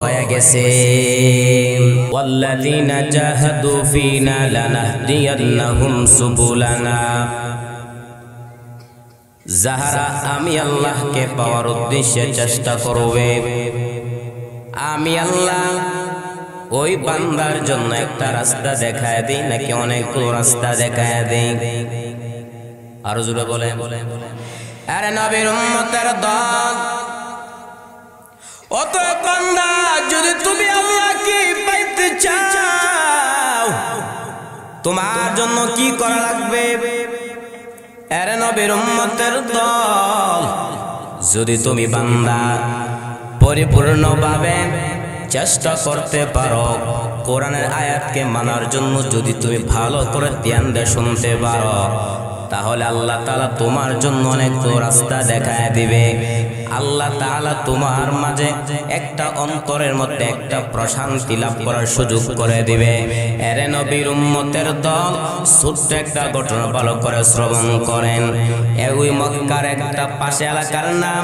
হয়ে গেছে والذين جاهدوا فينا لنهدينهم سبلنا যাহারা আমি আল্লাহকে পাওয়ার উদ্দেশ্যে চেষ্টা করবে আমি আল্লাহ ওই বান্দার জন্য একটা রাস্তা দেখায় দিই নাকি অনেকগুলো রাস্তা দেখায় দিই আরো জোরে বলে আরে নবীর উম্মতের দল অত বান্দা, যদি তুমি আল্লাহকে পাইতে চাও, তোমার জন্য কি করা লাগবে? এর নবীর উম্মতের দল, যদি তুমি বান্দা পরিপূর্ণভাবে চেষ্টা করতে পারো, কোরআনের আয়াতকে মানার জন্য যদি তুমি ভালো করে ধ্যান দিয়ে শুনতে পারো, তাহলে আল্লাহ তাআলা তোমার জন্য অনেক রাস্তা দেখায় দিবে। আল্লাহ তাআলা তোমার মাঝে একটা অন্তরের মধ্যে একটা প্রশান্তি লাভ করার সুযোগ করে দিবে। এরে নবীর উম্মতের দল ছোট্ট একটা ঘটনা ভালো করে শ্রবণ করেন। ওই মক্কার একটা পাশে এলাকার নাম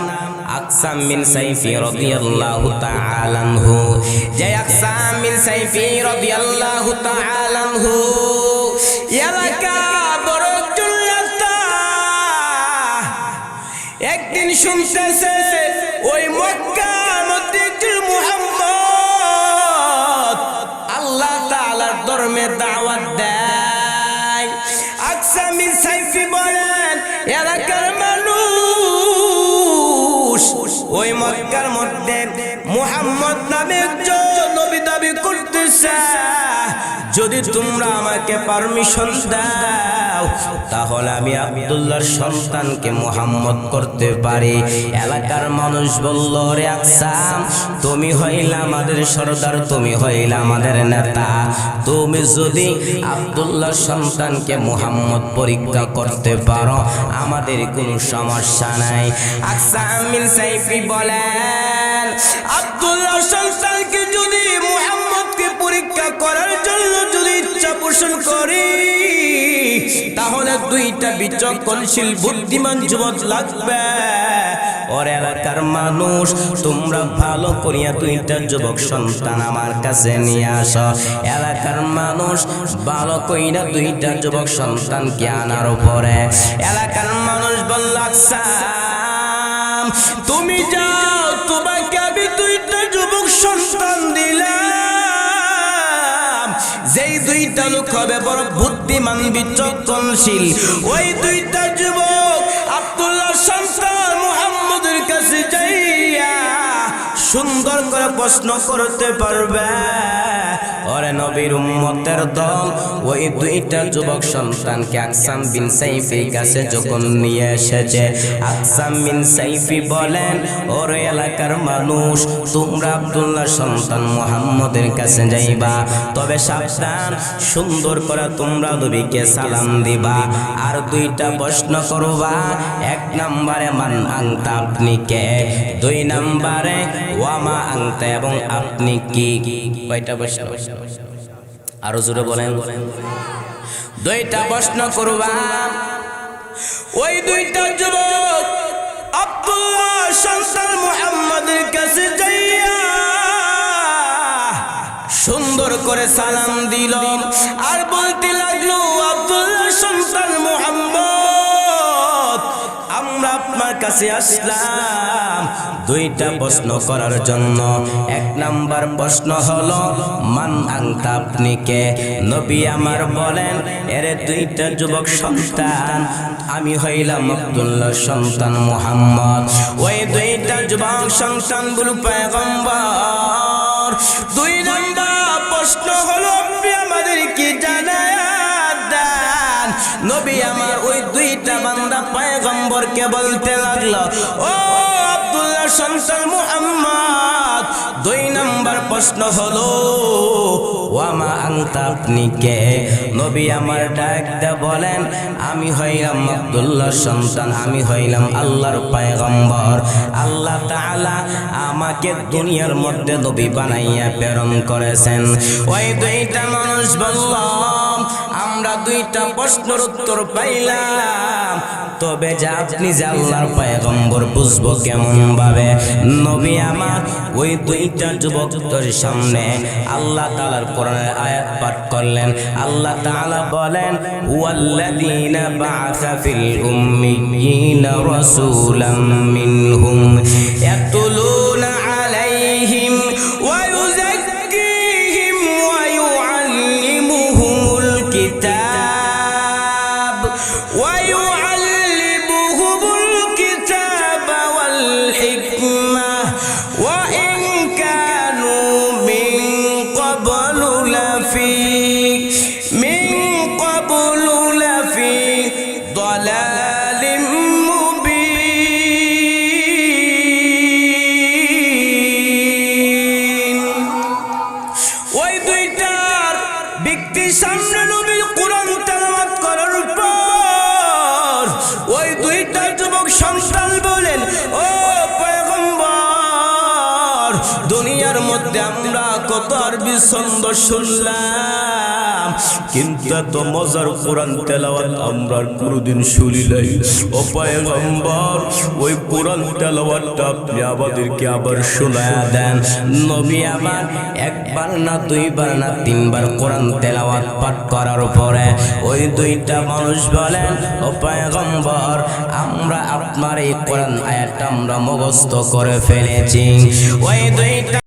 আকসাম বিন সাইফি রাদিয়াল্লাহু তাআলা আনহু। যে আকসাম বিন সাইফি রাদিয়াল্লাহু তাআলা আনহু এলাকা একদিন শুনতেছে ওই মধ্যে একজন মুহাম্মদ। আল্লাহ তাআলার ধর্মে দাওয়াত দেয়। আকসামি সাইফি বলেন, এলাকার মানুষ ওই মক্কার মধ্যে মুহাম্মদ নামে একজন নবী দাবি করতেছে। যদি তোমরা আমাকে পারমিশন দাও, তাহলে আমি আব্দুল্লাহর সন্তানকে মোহাম্মদ করতে পারি। এলাকার মানুষ বলল রে আকসাম, তুমি হইলা আমাদের সর্দার, তুমি হইলা আমাদের নেতা। তুমি যদি আব্দুল্লাহর সন্তানকে মোহাম্মদ পরীক্ষা করতে পারো, আমাদের কোনো সমস্যা নাই। আকসাম মিন সাইফি বলেন আব্দুল্লাহর মুহাম্মদকে পরীক্ষা করার জন্য যদি ইচ্ছা পোষণ করি, তাহলে দুইটা বিচক্ষণশীল বুদ্ধিমান যুবক লাগবে। ওর এলাকার মানুষ, তোমরা ভালো করিয়া দুইটা যুবক সন্তান আমার কাছে নিয়ে আসো। এলাকার মানুষ, ভালো কইরা দুইটা যুবক সন্তানকে আনার উপরে। এলাকার মানুষ বলল তুমি যাও, তোমাকে আমি দুইটা যুবক সন্তান দুইটা লোক হবে বড় বুদ্ধিমান বিচক্ষণশীল। ওই দুইটা সুন্দর করে প্রশ্ন করতে পারবে। ওরে নবীর উম্মতের দল, ওই দুইটা যুবক সন্তানকে আকসাম বিন সাইফির কাছে যখন নিয়ে এসেছে, আকসাম বিন সাইফি বলেন, ওর এলাকার মানুষ, তোমরা আব্দুল্লাহ সন্তান মুহাম্মদের কাছে যাইবা, তবে সাবধান, সুন্দর করে তোমরা নবীকে সালাম দিবা। আর দুইটা প্রশ্ন করবা, এক নম্বরে, মান আংতা আপনি কে? দুই নম্বরে ওয়ামা আংতা এবং আপনি কি? কয়টা প্রশ্ন? আরও জোরে বলেন। দুইটা প্রশ্ন করবা। ওই দুইটা যুবক আব্দুল্লাহ সন্তান মুহাম্মদের কাছে যাইয়া সুন্দর করে সালাম দিল। আর বলতে লাগল, আব্দুল্লাহ সন্তান কাছে আসলাম। দুইটা প্রশ্ন করার জন্য। এক নাম্বার প্রশ্ন হলো, মান আংতা আপনি কে? নবী আমার বলেন, এর দুইটা যুবক সন্তান, আমি হইলাম আব্দুল্লাহ সন্তান মুহাম্মদ। ওই দুইটা যুবক সন্তানগুলো পেগম্বর দুই নাম্বার প্রশ্ন হলো নবী আমার ওই দুইটা বান্দা পয়গম্বরকে বলতে লাগল, ও আব্দুল্লাহ সন্তান মুহাম্মদ, দুই নাম্বার প্রশ্ন হলো, ওয়ামা আংতা আপনি কে? নবী আমার ডাকতে বলেন, আমি হইলাম আব্দুল্লাহ সন্তান, আমি হইলাম আল্লাহর পয়গম্বর। আল্লাহ তাআলা আমাকে দুনিয়ার মধ্যে নবী বানাইয়া প্রেরণ করেছেন। ওই দুইটা মানুষ বলল আমরা দুইটা প্রশ্নের উত্তর পাইলাম। তবে যা আপনি যে আল্লাহর পয়গম্বর বুঝব কেমন ভাবে নবী আমার ওই দুইটা যুবকদের সামনে আল্লাহ তাআলার কোরআনের আয়াত পাঠ করলেন। আল্লাহ তাআলা বলেন, ওয়াল্লাযীনা বা'আসা ফিল উম্মিয়িনা রাসূলাম মিনহুম। ইয়াতলুনা সন্তান আরবি ছন্দ শুনলাম। কিন্তু এত মজার কোরআন তেলাওয়াত আমরা কোনোদিন শুনি নাই। ওই কোরআন তেলাওয়াতটা আপনি আমাদেরকে আবার দেন। নবী আমার একবার না দুইবার না তিনবার কোরআন তেলাওয়াত পাঠ করার পরে ওই দুইটা মানুষ বলেন পয়গম্বর, আমরা আপনার এই কোরআন আয়াতটা আমরা মুখস্থ করে ফেলেছি। ওই দুইটা